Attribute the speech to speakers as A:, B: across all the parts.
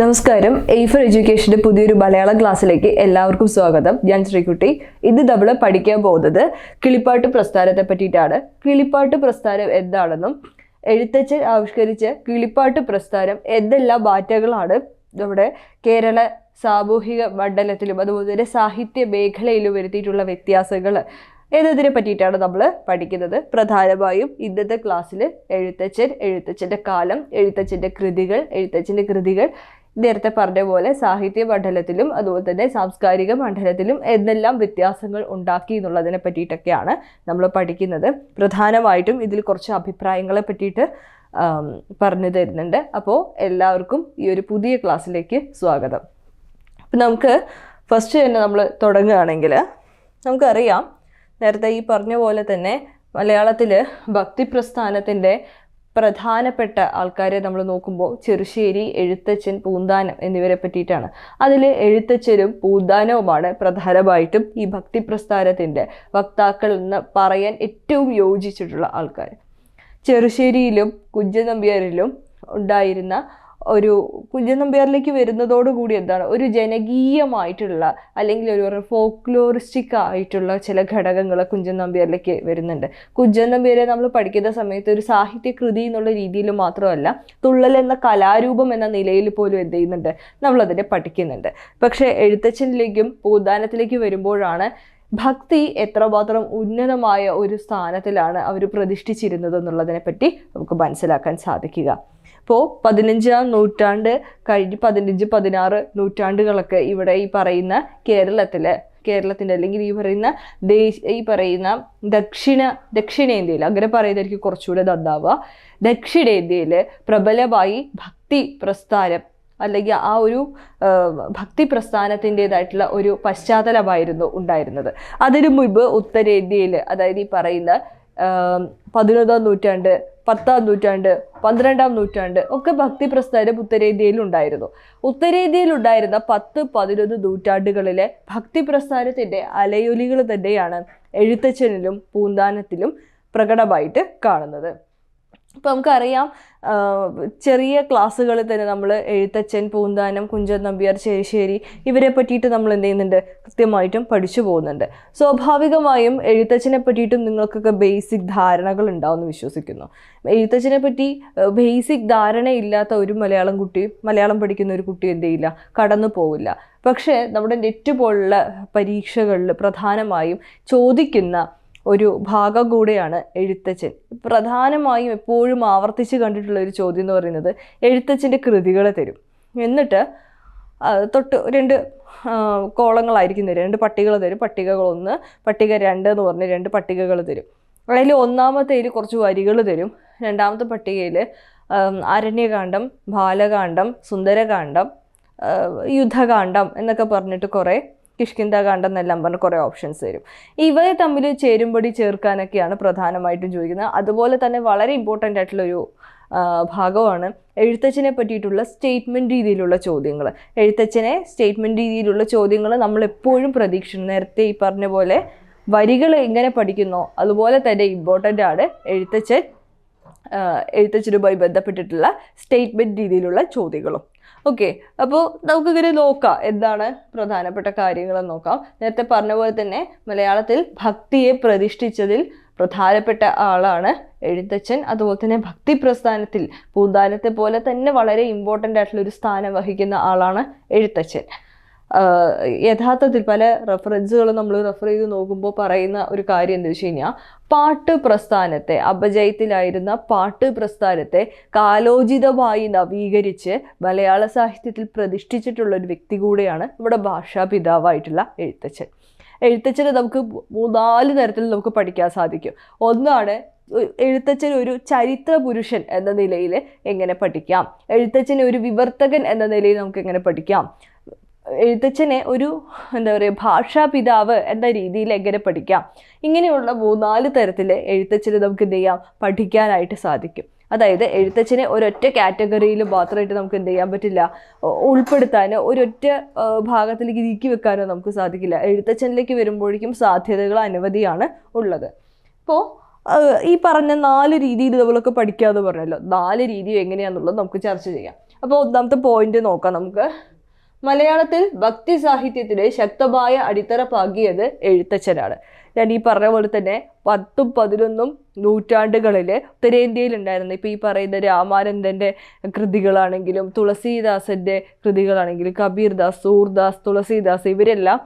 A: നമസ്കാരം. എയ്ഫർ എഡ്യൂക്കേഷന്റെ പുതിയൊരു മലയാള ക്ലാസ്സിലേക്ക് എല്ലാവർക്കും സ്വാഗതം. ഞാൻ ശ്രീകുട്ടി. ഇന്ന് നമ്മൾ പഠിക്കാൻ പോകുന്നത് കിളിപ്പാട്ട് പ്രസ്ഥാനത്തെ പറ്റിയിട്ടാണ്. കിളിപ്പാട്ട് പ്രസ്ഥാനം എന്താണെന്നും എഴുത്തച്ഛൻ ആവിഷ്കരിച്ച കിളിപ്പാട്ട് പ്രസ്ഥാനം എന്തെല്ലാം മാറ്റങ്ങളാണ് നമ്മുടെ കേരള സാമൂഹിക മണ്ഡലത്തിലും അതുപോലെ തന്നെ സാഹിത്യ മേഖലയിലും വരുത്തിയിട്ടുള്ള വ്യത്യാസങ്ങൾ എന്നതിനെ പറ്റിയിട്ടാണ് നമ്മൾ പഠിക്കുന്നത്. പ്രധാനമായും ഇന്നത്തെ ക്ലാസ്സിൽ എഴുത്തച്ഛൻ എഴുത്തച്ഛന്റെ കാലം എഴുത്തച്ഛന്റെ കൃതികൾ എഴുത്തച്ഛന്റെ കൃതികൾ നേരത്തെ പറഞ്ഞ പോലെ സാഹിത്യ മണ്ഡലത്തിലും അതുപോലെ തന്നെ സാംസ്കാരിക മണ്ഡലത്തിലും എന്തെല്ലാം വ്യത്യാസങ്ങൾ ഉണ്ടാക്കി എന്നുള്ളതിനെ പറ്റിയിട്ടൊക്കെയാണ് നമ്മൾ പഠിക്കുന്നത്. പ്രധാനമായിട്ടും ഇതിൽ കുറച്ച് അഭിപ്രായങ്ങളെ പറ്റിയിട്ട് പറഞ്ഞു തരുന്നുണ്ട്. അപ്പോൾ എല്ലാവർക്കും ഈ ഒരു പുതിയ ക്ലാസ്സിലേക്ക് സ്വാഗതം. അപ്പം നമുക്ക് ഫസ്റ്റ് തന്നെ നമ്മൾ തുടങ്ങുകയാണെങ്കിൽ നമുക്കറിയാം നേരത്തെ ഈ പറഞ്ഞ പോലെ തന്നെ മലയാളത്തിൽ ഭക്തി പ്രസ്ഥാനത്തിന്റെ പ്രധാനപ്പെട്ട ആൾക്കാരെ നമ്മൾ നോക്കുമ്പോൾ ചെറുശ്ശേരി എഴുത്തച്ഛൻ പൂന്താനം എന്നിവരെ പറ്റിയിട്ടാണ്. അതിൽ എഴുത്തച്ഛനും പൂന്താനവുമാണ് പ്രധാനമായിട്ടും ഈ ഭക്തി പ്രസ്ഥാനത്തിന്റെ വക്താക്കൾ എന്ന് പറയാൻ ഏറ്റവും യോജിച്ചിട്ടുള്ള ആൾക്കാർ ചെറുശ്ശേരിയിലും കുഞ്ചൻ നമ്പ്യാരിലും ഉണ്ടായിരുന്ന ഒരു കുഞ്ചൻ നമ്പ്യാറിലേക്ക് വരുന്നതോടുകൂടി എന്താണ്? ഒരു ജനകീയമായിട്ടുള്ള അല്ലെങ്കിൽ ഒരു ഫോക്ലോറിസ്റ്റിക് ആയിട്ടുള്ള ചില ഘടകങ്ങൾ കുഞ്ചൻ നമ്പ്യാറിലേക്ക് വരുന്നുണ്ട്. കുഞ്ചൻ നമ്പ്യാരെ നമ്മൾ പഠിക്കുന്ന സമയത്ത് ഒരു സാഹിത്യകൃതി എന്നുള്ള രീതിയിൽ മാത്രമല്ല തുള്ളൽ എന്ന കലാരൂപം എന്ന നിലയിൽ പോലും എന്ത് ചെയ്യുന്നുണ്ട്? നമ്മളതിനെ പഠിക്കുന്നുണ്ട്. പക്ഷേ എഴുത്തച്ഛനിലേക്കും പൂദാനത്തിലേക്ക് വരുമ്പോഴാണ് ഭക്തി എത്രമാത്രം ഉന്നതമായ ഒരു സ്ഥാനത്തിലാണ് അവർ പ്രതിഷ്ഠിച്ചിരുന്നത് എന്നുള്ളതിനെപ്പറ്റി നമുക്ക് മനസ്സിലാക്കാൻ സാധിക്കുക. അപ്പോൾ പതിനഞ്ചാം നൂറ്റാണ്ട് കഴിഞ്ഞ് പതിനഞ്ച് പതിനാറ് നൂറ്റാണ്ടുകളൊക്കെ ഇവിടെ ഈ പറയുന്ന കേരളത്തിൽ കേരളത്തിന്റെ അല്ലെങ്കിൽ ഈ പറയുന്ന ദേശ ഈ പറയുന്ന ദക്ഷിണ ദക്ഷിണേന്ത്യയിൽ അങ്ങനെ പറയുന്നതായിരിക്കും കുറച്ചുകൂടെ നന്നാവുക. ദക്ഷിണേന്ത്യയിൽ പ്രബലമായി ഭക്തി പ്രസ്ഥാനം അല്ലെങ്കിൽ ആ ഒരു ഭക്തി പ്രസ്ഥാനത്തിന്റെതായിട്ടുള്ള ഒരു പശ്ചാത്തലമായിരുന്നു ഉണ്ടായിരുന്നത്. അതിനു മുൻപ് ഉത്തരേന്ത്യയിൽ അതായത് ഈ പറയുന്ന പതിനൊന്നാം നൂറ്റാണ്ട് പത്താം നൂറ്റാണ്ട് പന്ത്രണ്ടാം നൂറ്റാണ്ട് ഒക്കെ ഭക്തി പ്രസ്ഥാനം ഉത്തരേന്ത്യയിൽ ഉണ്ടായിരുന്നു ഉത്തരേന്ത്യയിൽ ഉണ്ടായിരുന്ന പത്ത് പതിനൊന്ന് നൂറ്റാണ്ടുകളിലെ ഭക്തി പ്രസ്ഥാനത്തിന്റെ അലയൊലികൾ തന്നെയാണ് എഴുത്തച്ഛനിലും പൂന്താനത്തിലും പ്രകടമായിട്ട് കാണുന്നത്. ഇപ്പം നമുക്കറിയാം ചെറിയ ക്ലാസ്സുകളിൽ തന്നെ നമ്മൾ എഴുത്തച്ഛൻ പൂന്താനം കുഞ്ചൻ നമ്പ്യാർ ശേരിശ്ശേരി ഇവരെ പറ്റിയിട്ട് നമ്മൾ എന്ത് ചെയ്യുന്നുണ്ട്? കൃത്യമായിട്ടും പഠിച്ചു പോകുന്നുണ്ട്. സ്വാഭാവികമായും എഴുത്തച്ഛനെ പറ്റിയിട്ടും നിങ്ങൾക്കൊക്കെ ബേസിക് ധാരണകൾ ഉണ്ടാവുമെന്ന് വിശ്വസിക്കുന്നു. എഴുത്തച്ഛനെ പറ്റി ബേസിക് ധാരണയില്ലാത്ത ഒരു മലയാളം കുട്ടി മലയാളം പഠിക്കുന്ന ഒരു കുട്ടി എന്ത് ചെയ്യില്ല? കടന്നു പോവില്ല. പക്ഷേ നമ്മുടെ നെറ്റ് പോലുള്ള പരീക്ഷകളിൽ പ്രധാനമായും ചോദിക്കുന്ന ഒരു ഭാഗം കൂടെയാണ് എഴുത്തച്ഛൻ. പ്രധാനമായും എപ്പോഴും ആവർത്തിച്ച് കണ്ടിട്ടുള്ള ഒരു ചോദ്യം എന്ന് പറയുന്നത് എഴുത്തച്ഛന്റെ കൃതികളെ തരും. എന്നിട്ട് തൊട്ട് രണ്ട് കോളങ്ങളായിരിക്കും തരും രണ്ട് പട്ടികൾ തരും. പട്ടികകൾ ഒന്ന് പട്ടിക രണ്ട് എന്ന് പറഞ്ഞ് രണ്ട് പട്ടികകൾ തരും. അതിൽ ഒന്നാമത്തേൽ കുറച്ച് വരികൾ തരും. രണ്ടാമത്തെ പട്ടികയിൽ അരണ്യകാന്ഡം ബാലകാന്ഡം സുന്ദരകാന്ഡം യുദ്ധകാന്ഡം എന്നൊക്കെ പറഞ്ഞിട്ട് കുറേ കിഷ്കിന്ദകാന്ഡം എന്നെല്ലാം പറഞ്ഞ് കുറേ ഓപ്ഷൻസ് തരും. ഇവയെ തമ്മിൽ ചേരുംപടി ചേർക്കാനൊക്കെയാണ് പ്രധാനമായിട്ടും ചോദിക്കുന്നത്. അതുപോലെ തന്നെ വളരെ ഇമ്പോർട്ടന്റ് ആയിട്ടുള്ളൊരു ഭാഗമാണ് എഴുത്തച്ഛനെ പറ്റിയിട്ടുള്ള സ്റ്റേറ്റ്മെന്റ് രീതിയിലുള്ള ചോദ്യങ്ങൾ എഴുത്തച്ഛനെ സ്റ്റേറ്റ്മെന്റ് രീതിയിലുള്ള ചോദ്യങ്ങൾ നമ്മൾ എപ്പോഴും പ്രതീക്ഷിക്കുന്നു നേരത്തെ ഈ പറഞ്ഞ പോലെ വരികൾ എങ്ങനെ പഠിക്കുന്നോ അതുപോലെ തന്നെ ഇമ്പോർട്ടന്റ് ആണ് എഴുത്തച്ഛൻ എഴുത്തച്ഛനുമായി ബന്ധപ്പെട്ടിട്ടുള്ള സ്റ്റേറ്റ്മെന്റ് രീതിയിലുള്ള ചോദ്യങ്ങളും. ഓക്കെ അപ്പോൾ നമുക്കിങ്ങനെ നോക്കാം എന്താണ് പ്രധാനപ്പെട്ട കാര്യങ്ങൾ നോക്കാം. നേരത്തെ പറഞ്ഞ പോലെ തന്നെ മലയാളത്തിൽ ഭക്തിയെ പ്രതിഷ്ഠിച്ചതിൽ പ്രധാനപ്പെട്ട ആളാണ് എഴുത്തച്ഛൻ. അതുപോലെ തന്നെ ഭക്തി പ്രസ്ഥാനത്തിൽ പൂന്താനത്തെ പോലെ തന്നെ വളരെ ഇമ്പോർട്ടന്റ് ആയിട്ടുള്ള ഒരു സ്ഥാനം വഹിക്കുന്ന ആളാണ് എഴുത്തച്ഛൻ. യഥാർത്ഥത്തിൽ പല റെഫറൻസുകളും നമ്മൾ റെഫർ ചെയ്ത് നോക്കുമ്പോൾ പറയുന്ന ഒരു കാര്യം എന്താ വെച്ച് കഴിഞ്ഞാൽ പാട്ട് പ്രസ്ഥാനത്തെ അപജയത്തിലായിരുന്ന പാട്ട് പ്രസ്ഥാനത്തെ കാലോചിതമായി നവീകരിച്ച് മലയാള സാഹിത്യത്തിൽ പ്രതിഷ്ഠിച്ചിട്ടുള്ള ഒരു വ്യക്തി കൂടെയാണ് നമ്മുടെ ഭാഷാപിതാവായിട്ടുള്ള എഴുത്തച്ഛൻ. എഴുത്തച്ഛനെ നമുക്ക് മൂന്നാൽ തരത്തിൽ നമുക്ക് പഠിക്കാൻ സാധിക്കും. ഒന്നാണ് എഴുത്തച്ഛൻ ഒരു ചരിത്ര പുരുഷൻ എന്ന നിലയിൽ എങ്ങനെ പഠിക്കാം? എഴുത്തച്ഛനെ ഒരു വിവർത്തകൻ എന്ന നിലയിൽ നമുക്ക് എങ്ങനെ പഠിക്കാം? എഴുത്തച്ഛനെ ഒരു എന്താ പറയുക ഭാഷാ പിതാവ് എന്ന രീതിയിൽ എങ്ങനെ പഠിക്കാം? ഇങ്ങനെയുള്ള മൂന്നാൽ തരത്തിൽ എഴുത്തച്ഛനെ നമുക്ക് എന്ത് ചെയ്യാം? പഠിക്കാനായിട്ട് സാധിക്കും. അതായത് എഴുത്തച്ഛനെ ഒരൊറ്റ കാറ്റഗറിയിൽ മാത്രമായിട്ട് നമുക്ക് എന്ത് ചെയ്യാൻ പറ്റില്ല. ഉൾപ്പെടുത്താനോ ഒരൊറ്റ ഭാഗത്തിലേക്ക് നീക്കി വെക്കാനോ നമുക്ക് സാധിക്കില്ല. എഴുത്തച്ഛനിലേക്ക് വരുമ്പോഴേക്കും സാധ്യതകൾ അനവധിയാണ് ഉള്ളത്. അപ്പോൾ ഈ പറഞ്ഞ നാല് രീതിയിൽ നമ്മളൊക്കെ പഠിക്കാമെന്ന് പറഞ്ഞല്ലോ. നാല് രീതി എങ്ങനെയാണെന്നുള്ളത് നമുക്ക് ചർച്ച ചെയ്യാം. അപ്പോൾ ഒന്നാമത്തെ പോയിന്റ് നോക്കാം നമുക്ക്. മലയാളത്തിൽ ഭക്തി സാഹിത്യത്തിന് ശക്തമായ അടിത്തറ പാകിയത് എഴുത്തച്ഛനാണ്. ഞാൻ ഈ പറഞ്ഞ പോലെ തന്നെ പത്തും പതിനൊന്നും നൂറ്റാണ്ടുകളിൽ ഉത്തരേന്ത്യയിൽ ഉണ്ടായിരുന്ന ഇപ്പോൾ ഈ പറയുന്ന രാമാനന്ദന്റെ കൃതികളാണെങ്കിലും തുളസീദാസന്റെ കൃതികളാണെങ്കിലും കബീർദാസ് സൂർദാസ് തുളസീദാസ് ഇവരെല്ലാം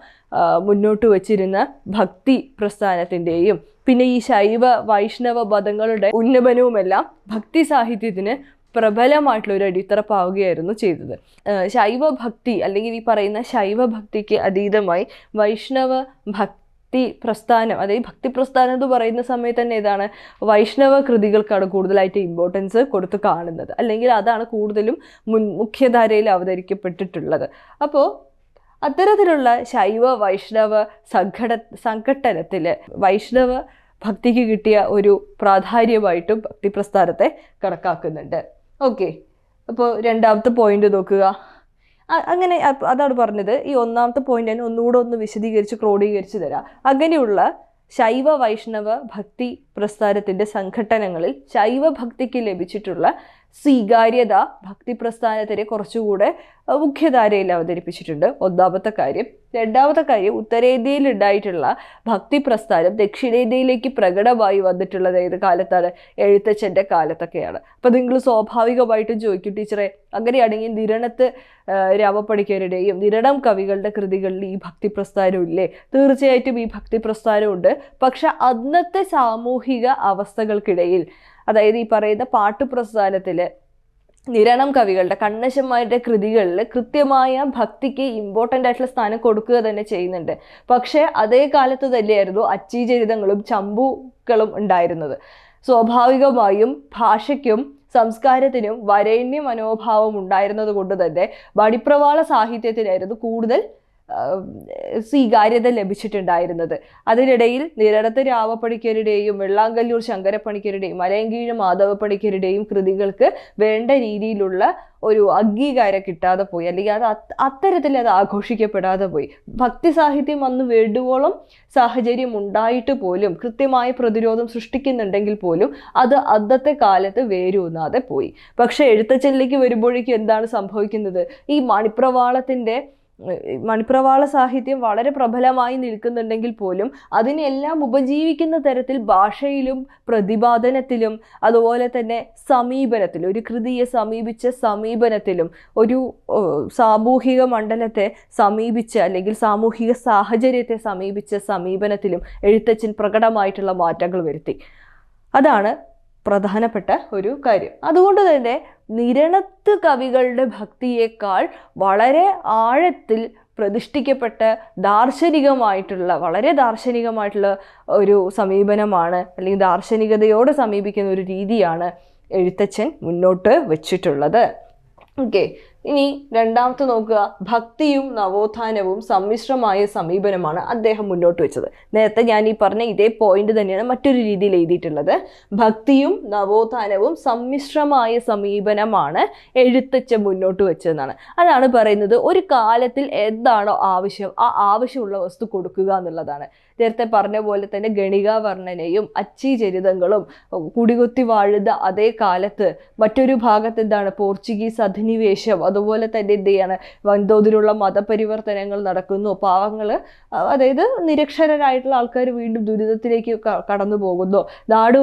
A: മുന്നോട്ട് വച്ചിരുന്ന ഭക്തി പ്രസ്ഥാനത്തിന്റെയും പിന്നെ ഈ ശൈവ വൈഷ്ണവ പദങ്ങളുടെ ഉന്നമനവുമെല്ലാം ഭക്തി സാഹിത്യത്തിന് പ്രബലമായിട്ടുള്ള ഒരു അടിത്തറ പാവുകയായിരുന്നു ചെയ്തത്. ശൈവ ഭക്തി അല്ലെങ്കിൽ ഈ പറയുന്ന ശൈവ ഭക്തിക്ക് അതീതമായി വൈഷ്ണവ ഭക്തി പ്രസ്ഥാനം അതായത് ഭക്തി പ്രസ്ഥാനം എന്ന് പറയുന്ന സമയത്ത് തന്നെ ഇതാണ് വൈഷ്ണവ കൃതികൾക്കാണ് കൂടുതലായിട്ട് ഇമ്പോർട്ടൻസ് കൊടുത്ത് കാണുന്നത്. അല്ലെങ്കിൽ അതാണ് കൂടുതലും മുൻ മുഖ്യധാരയിൽ അവതരിക്കപ്പെട്ടിട്ടുള്ളത്. അപ്പോൾ അത്തരത്തിലുള്ള ശൈവ വൈഷ്ണവ സംഘട സംഘട്ടനത്തിൽ വൈഷ്ണവ ഭക്തിക്ക് കിട്ടിയ ഒരു പ്രാധാന്യമായിട്ടും ഭക്തി പ്രസ്ഥാനത്തെ കണക്കാക്കുന്നുണ്ട്. ഓക്കെ അപ്പോൾ രണ്ടാമത്തെ പോയിന്റ് നോക്കുക. അങ്ങനെ അതാണ് പറഞ്ഞത്. ഈ ഒന്നാമത്തെ പോയിന്റ് തന്നെ ഒന്നുകൂടെ ഒന്ന് വിശദീകരിച്ച് ക്രോഡീകരിച്ച് തരാം. അങ്ങനെയുള്ള ശൈവ വൈഷ്ണവ ഭക്തി പ്രസ്ഥാനത്തിന്റെ സംഘടനകളിൽ ശൈവ ഭക്തിക്ക് ലഭിച്ചിട്ടുള്ള സ്വീകാര്യത ഭക്തി പ്രസ്ഥാനത്തിനെ കുറച്ചുകൂടെ മുഖ്യധാരയിൽ അവതരിപ്പിച്ചിട്ടുണ്ട്. ഒന്നാമത്തെ കാര്യം. രണ്ടാമത്തെ കാര്യം ഉത്തരേന്ത്യയിൽ ഉണ്ടായിട്ടുള്ള ഭക്തി പ്രസ്ഥാനം ദക്ഷിണേന്ത്യയിലേക്ക് പ്രകടമായി വന്നിട്ടുള്ളത് ഏത് കാലത്താണ്? എഴുത്തച്ഛന്റെ കാലത്തൊക്കെയാണ്. അപ്പം നിങ്ങൾ സ്വാഭാവികമായിട്ടും ചോദിക്കും ടീച്ചറെ അങ്ങനെയാണെങ്കിൽ നിരണത്ത് രാമപ്പണിക്കരുടെയും നിരണം കവികളുടെ കൃതികളിൽ ഈ ഭക്തി പ്രസ്ഥാനം ഇല്ലേ? തീർച്ചയായിട്ടും ഈ ഭക്തി പ്രസ്ഥാനമുണ്ട് പക്ഷെ അന്നത്തെ സാമൂഹിക അവസ്ഥകൾക്കിടയിൽ അതായത് ഈ പറയുന്ന പാട്ട് പ്രസ്ഥാനത്തിൽ നിരണം കവികളുടെ കണ്ണശന്മാരുടെ കൃതികളിൽ കൃത്യമായ ഭക്തിക്ക് ഇമ്പോർട്ടന്റ് ആയിട്ടുള്ള സ്ഥാനം കൊടുക്കുക തന്നെ ചെയ്യുന്നുണ്ട്. പക്ഷേ അതേ കാലത്ത് തന്നെയായിരുന്നു അച്ചീചരിതങ്ങളും ചമ്പുക്കളും ഉണ്ടായിരുന്നത്. സ്വാഭാവികമായും ഭാഷയ്ക്കും സംസ്കാരത്തിനും വരേണ്യ മനോഭാവം ഉണ്ടായിരുന്നത് കൊണ്ട് തന്നെ വടിപ്രവാള സാഹിത്യത്തിനായിരുന്നു കൂടുതൽ സ്വീകാര്യത ലഭിച്ചിട്ടുണ്ടായിരുന്നത്. അതിനിടയിൽ നിരടത്ത് രാവപ്പണിക്കരുടെയും വെള്ളാങ്കല്ലൂർ ശങ്കരപ്പണിക്കരുടെയും മലയങ്കീഴ് മാധവപ്പണിക്കരുടെയും കൃതികൾക്ക് വേണ്ട രീതിയിലുള്ള ഒരു അംഗീകാരം കിട്ടാതെ പോയി. അല്ലെങ്കിൽ അത് അത് അത്തരത്തിൽ അത് ആഘോഷിക്കപ്പെടാതെ പോയി. ഭക്തി സാഹിത്യം അന്ന് വേണ്ടുവോളം സാഹചര്യം ഉണ്ടായിട്ട് പോലും കൃത്യമായ പ്രതിരോധം സൃഷ്ടിക്കുന്നുണ്ടെങ്കിൽ പോലും അത് അന്നത്തെ കാലത്ത് വേരൂന്നാതെ പോയി. പക്ഷേ എഴുത്തച്ഛനിലേക്ക് വരുമ്പോഴേക്കും എന്താണ് സംഭവിക്കുന്നത്? ഈ മണിപ്രവാളത്തിന്റെ മണിപ്രവാള സാഹിത്യം വളരെ പ്രബലമായി നിൽക്കുന്നുണ്ടെങ്കിൽ പോലും അതിനെല്ലാം ഉപജീവിക്കുന്ന തരത്തിൽ ഭാഷയിലും പ്രതിപാദനത്തിലും അതുപോലെ തന്നെ സമീപനത്തിലും ഒരു കൃതിയെ സമീപിച്ച സമീപനത്തിലും ഒരു സാമൂഹിക മണ്ഡലത്തെ സമീപിച്ച അല്ലെങ്കിൽ സാമൂഹിക സാഹചര്യത്തെ സമീപിച്ച സമീപനത്തിലും എഴുത്തച്ഛൻ പ്രകടമായിട്ടുള്ള മാറ്റങ്ങൾ വരുത്തി. അതാണ് പ്രധാനപ്പെട്ട ഒരു കാര്യം. അതുകൊണ്ട് തന്നെ നിരണത്ത് കവികളുടെ ഭക്തിയേക്കാൾ വളരെ ആഴത്തിൽ പ്രതിഷ്ഠിക്കപ്പെട്ട ദാർശനികമായിട്ടുള്ള വളരെ ദാർശനികമായിട്ടുള്ള ഒരു സമീപനമാണ് അല്ലെങ്കിൽ ദാർശനികതയോട് സമീപിക്കുന്ന ഒരു രീതിയാണ് എഴുത്തച്ഛൻ മുന്നോട്ട് വച്ചിട്ടുള്ളത്. ഓക്കെ. ഇനി രണ്ടാമത്തെ നോക്കുക. ഭക്തിയും നവോത്ഥാനവും സമ്മിശ്രമായ സമീപനമാണ് അദ്ദേഹം മുന്നോട്ട് വെച്ചത്. നേരത്തെ ഞാൻ ഈ പറഞ്ഞ ഇതേ പോയിന്റ് തന്നെയാണ് മറ്റൊരു രീതിയിൽ എഴുതിയിട്ടുള്ളത്. ഭക്തിയും നവോത്ഥാനവും സമ്മിശ്രമായ സമീപനമാണ് എഴുത്തച്ഛൻ മുന്നോട്ട് വെച്ചതെന്നാണ്. അതാണ് പറയുന്നത് ഒരു കാലത്തിൽ എന്താണോ ആവശ്യം ആ ആവശ്യമുള്ള വസ്തു കൊടുക്കുക എന്നുള്ളതാണ്. നേരത്തെ പറഞ്ഞ പോലെ തന്നെ ഗണിക വർണനയും അച്ചി ചരിതങ്ങളും കുടികുത്തി വാഴുന്ന അതേ കാലത്ത് മറ്റൊരു ഭാഗത്ത് എന്താണ്? പോർച്ചുഗീസ് അധിനിവേശം അതുപോലെ തന്നെ എന്ത് ചെയ്യാണ്? വൻതോതിലുള്ള മതപരിവർത്തനങ്ങൾ നടക്കുന്നു. പാവങ്ങൾ അതായത് നിരക്ഷരരായിട്ടുള്ള ആൾക്കാർ വീണ്ടും ദുരിതത്തിലേക്ക് കടന്നു പോകുന്നു. നാടു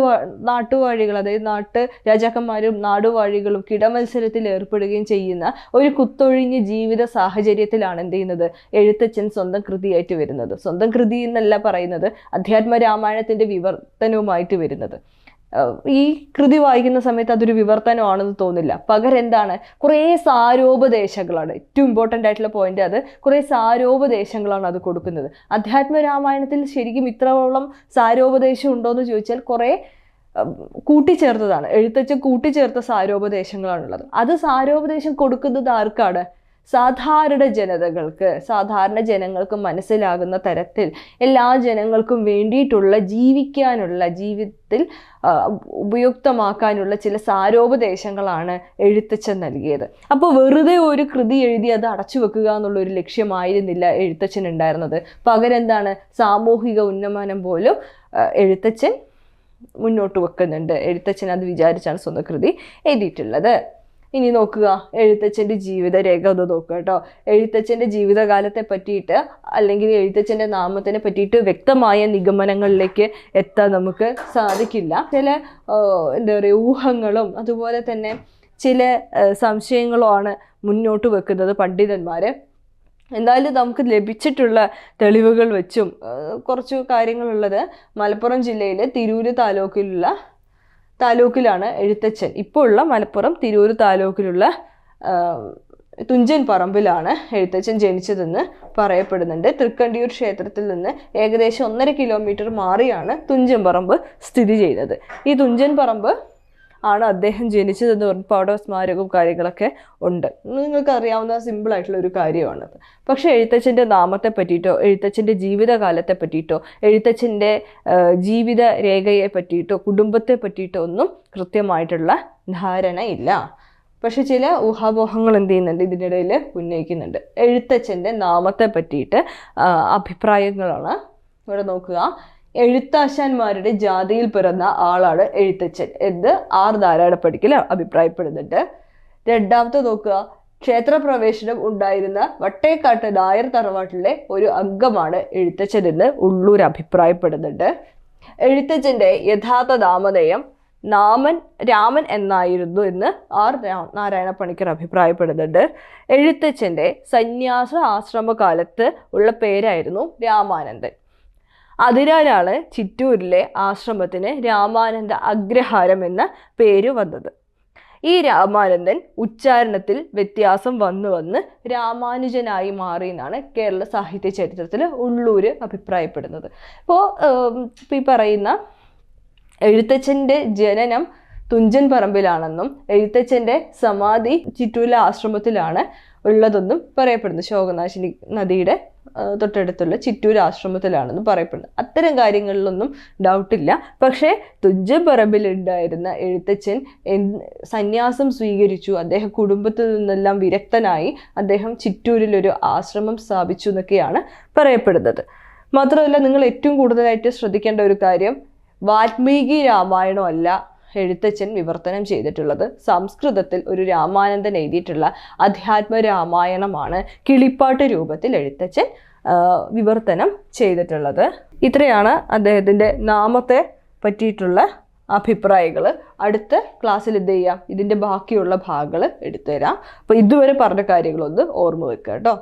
A: നാട്ടുവാഴികൾ അതായത് നാട്ട് രാജാക്കന്മാരും നാടുവാഴികളും കിടമത്സരത്തിൽ ഏർപ്പെടുകയും ചെയ്യുന്ന ഒരു കുത്തൊഴിഞ്ഞ ജീവിത സാഹചര്യത്തിലാണ് എന്ത് ചെയ്യുന്നത്? എഴുത്തച്ഛൻ സ്വന്തം കൃതിയായിട്ട് വരുന്നത്. സ്വന്തം കൃതി എന്നല്ല പറയുന്നത് അധ്യാത്മ രാമായണത്തിന്റെ വിവർത്തനവുമായിട്ട് വരുന്നത്. ഈ കൃതി വായിക്കുന്ന സമയത്ത് അതൊരു വിവർത്തനമാണെന്ന് തോന്നില്ല. പകരം എന്താണ് കുറേ സാരോപദേശങ്ങളാണ്. ഏറ്റവും ഇമ്പോർട്ടന്റ് ആയിട്ടുള്ള പോയിന്റ് അത് കുറേ സാരോപദേശങ്ങളാണ് അത് കൊടുക്കുന്നത്. അധ്യാത്മ രാമായണത്തിൽ ശരിക്കും ഇത്രയോളം സാരോപദേശം ഉണ്ടോ എന്ന് ചോദിച്ചാൽ കുറേ കൂട്ടിച്ചേർത്തതാണ്. എഴുത്തച്ഛൻ കൂട്ടിച്ചേർത്ത സാരോപദേശങ്ങളാണുള്ളത്. അത് സാരോപദേശം കൊടുക്കുന്നത് ആർക്കാണ്? സാധാരണ ജനതകൾക്ക് സാധാരണ ജനങ്ങൾക്ക് മനസ്സിലാകുന്ന തരത്തിൽ എല്ലാ ജനങ്ങൾക്കും വേണ്ടിയിട്ടുള്ള ജീവിക്കാനുള്ള ജീവിതത്തിൽ ഉപയുക്തമാക്കാനുള്ള ചില സാരോപദേശങ്ങളാണ് എഴുത്തച്ഛൻ നൽകിയത്. അപ്പോൾ വെറുതെ ഒരു കൃതി എഴുതി അത് അടച്ചു വെക്കുക എന്നുള്ള ഒരു ലക്ഷ്യമായിരുന്നില്ല എഴുത്തച്ഛൻ ഉണ്ടായിരുന്നത്. പകരം എന്താണ് സാമൂഹിക ഉന്നമനം പോലും എഴുത്തച്ഛൻ മുന്നോട്ട് വെക്കുന്നുണ്ട്. എഴുത്തച്ഛൻ അത് വിചാരിച്ചാണ് സ്വന്തം കൃതി എഴുതിയിട്ടുള്ളത്. ഇനി നോക്കുക. എഴുത്തച്ഛന്റെ ജീവിതരേഖ ഒന്ന് നോക്കുക കേട്ടോ. എഴുത്തച്ഛന്റെ ജീവിതകാലത്തെ പറ്റിയിട്ട് അല്ലെങ്കിൽ എഴുത്തച്ഛന്റെ നാമത്തിനെ പറ്റിയിട്ട് വ്യക്തമായ നിഗമനങ്ങളിലേക്ക് എത്താൻ നമുക്ക് സാധിക്കില്ല. ചില എന്താ പറയുക ഊഹങ്ങളും അതുപോലെ തന്നെ ചില സംശയങ്ങളുമാണ് മുന്നോട്ട് വെക്കുന്നത് പണ്ഡിതന്മാർ എന്തായാലും നമുക്ക് ലഭിച്ചിട്ടുള്ള തെളിവുകൾ വെച്ചും കുറച്ച് കാര്യങ്ങളുള്ളത് മലപ്പുറം ജില്ലയിലെ തിരൂര് താലൂക്കിലുള്ള താലൂക്കിലാണ് എഴുത്തച്ഛൻ. ഇപ്പോൾ ഉള്ള മലപ്പുറം തിരൂർ താലൂക്കിലുള്ള തുഞ്ചൻ പറമ്പിലാണ് എഴുത്തച്ഛൻ ജനിച്ചതെന്ന് പറയപ്പെടുന്നുണ്ട്. തൃക്കണ്ടിയൂർ ക്ഷേത്രത്തിൽ നിന്ന് ഏകദേശം ഒന്നര കിലോമീറ്റർ മാറിയാണ് തുഞ്ചൻ പറമ്പ് സ്ഥിതി ചെയ്യുന്നത് ഈ തുഞ്ചൻ പറമ്പ് ആണ് അദ്ദേഹം ജനിച്ചതെന്ന് പറഞ്ഞപ്പോൾ അവിടെ സ്മാരകവും കാര്യങ്ങളൊക്കെ ഉണ്ട്. നിങ്ങൾക്ക് അറിയാവുന്ന സിമ്പിൾ ആയിട്ടുള്ള ഒരു കാര്യമാണത് പക്ഷേ എഴുത്തച്ഛന്റെ നാമത്തെ പറ്റിയിട്ടോ എഴുത്തച്ഛന്റെ ജീവിതകാലത്തെ പറ്റിയിട്ടോ എഴുത്തച്ഛന്റെ ജീവിത രേഖയെ പറ്റിയിട്ടോ കുടുംബത്തെ പറ്റിയിട്ടോ ഒന്നും കൃത്യമായിട്ടുള്ള ധാരണയില്ല പക്ഷെ ചില ഊഹാപോഹങ്ങൾ എന്ത് ചെയ്യുന്നുണ്ട്? ഇതിനിടയിൽ ഉന്നയിക്കുന്നുണ്ട്. എഴുത്തച്ഛന്റെ നാമത്തെ പറ്റിയിട്ട് അഭിപ്രായങ്ങളാണ് ഇവിടെ നോക്കുക. എഴുത്താശാന്മാരുടെ ജാതിയിൽ പിറന്ന ആളാണ് എഴുത്തച്ഛൻ എന്ന് ആർ നാരായണപ്പടിക്കൽ അഭിപ്രായപ്പെടുന്നുണ്ട്. രണ്ടാമത്തെ നോക്കുക. ക്ഷേത്രപ്രവേശനം ഉണ്ടായിരുന്ന വട്ടേക്കാട്ട് നായർ തറവാട്ടിലെ ഒരു അംഗമാണ് എഴുത്തച്ഛൻ എന്ന് ഉള്ളൂർ അഭിപ്രായപ്പെടുന്നുണ്ട്. എഴുത്തച്ഛന്റെ യഥാർത്ഥ നാമധേയം നാമൻ രാമൻ എന്നായിരുന്നു എന്ന് ആർ നാരായണ പണിക്കർ അഭിപ്രായപ്പെടുന്നുണ്ട്. എഴുത്തച്ഛന്റെ സന്യാസ ആശ്രമകാലത്ത് ഉള്ള പേരായിരുന്നു രാമാനന്ദൻ. അതിനാലാണ് ചിറ്റൂരിലെ ആശ്രമത്തിന് രാമാനന്ദ അഗ്രഹാരം എന്ന പേര് വന്നത്. ഈ രാമാനന്ദൻ ഉച്ചാരണത്തിൽ വ്യത്യാസം വന്നു വന്ന് രാമാനുജനായി മാറി എന്നാണ് കേരള സാഹിത്യ ചരിത്രത്തിൽ ഉള്ളൂര് അഭിപ്രായപ്പെടുന്നത്. ഇപ്പോൾ ഈ പറയുന്ന എഴുത്തച്ഛന്റെ ജനനം തുഞ്ചൻ പറമ്പിലാണെന്നും എഴുത്തച്ഛന്റെ സമാധി ചിറ്റൂരിലെ ആശ്രമത്തിലാണ് ഉള്ളതെന്നും പറയപ്പെടുന്നു ശോകനാശിനി നദിയുടെ തൊട്ടടുത്തുള്ള ചിറ്റൂർ ആശ്രമത്തിലാണെന്ന് പറയപ്പെടുന്നത് അത്തരം കാര്യങ്ങളിലൊന്നും ഡൗട്ടില്ല പക്ഷേ തുഞ്ചൻ പറമ്പിലുണ്ടായിരുന്ന എഴുത്തച്ഛൻ സന്യാസം സ്വീകരിച്ചു. അദ്ദേഹം കുടുംബത്തിൽ നിന്നെല്ലാം വിരക്തനായി അദ്ദേഹം ചിറ്റൂരിൽ ഒരു ആശ്രമം സ്ഥാപിച്ചു എന്നൊക്കെയാണ് പറയപ്പെടുന്നത്. മാത്രമല്ല നിങ്ങൾ ഏറ്റവും കൂടുതലായിട്ട് ശ്രദ്ധിക്കേണ്ട ഒരു കാര്യം വാൽമീകി രാമായണം അല്ല എഴുത്തച്ഛൻ വിവർത്തനം ചെയ്തിട്ടുള്ളത്. സംസ്കൃതത്തിൽ ഒരു രാമാനന്ദൻ എഴുതിയിട്ടുള്ള അധ്യാത്മ രാമായണമാണ് കിളിപ്പാട്ട് രൂപത്തിൽ എഴുത്തച്ഛൻ വിവർത്തനം ചെയ്തിട്ടുള്ളത്. ഇത്രയാണ് അദ്ദേഹത്തിന്റെ നാമത്തെ പറ്റിയിട്ടുള്ള അഭിപ്രായങ്ങൾ അടുത്ത ക്ലാസ്സിൽ എന്ത് ചെയ്യാം? ഇതിന്റെ ബാക്കിയുള്ള ഭാഗങ്ങൾ എടുത്തുതരാം. അപ്പോൾ ഇതുവരെ പറഞ്ഞ കാര്യങ്ങളൊന്ന് ഓർമ്മ വെക്കുക കേട്ടോ.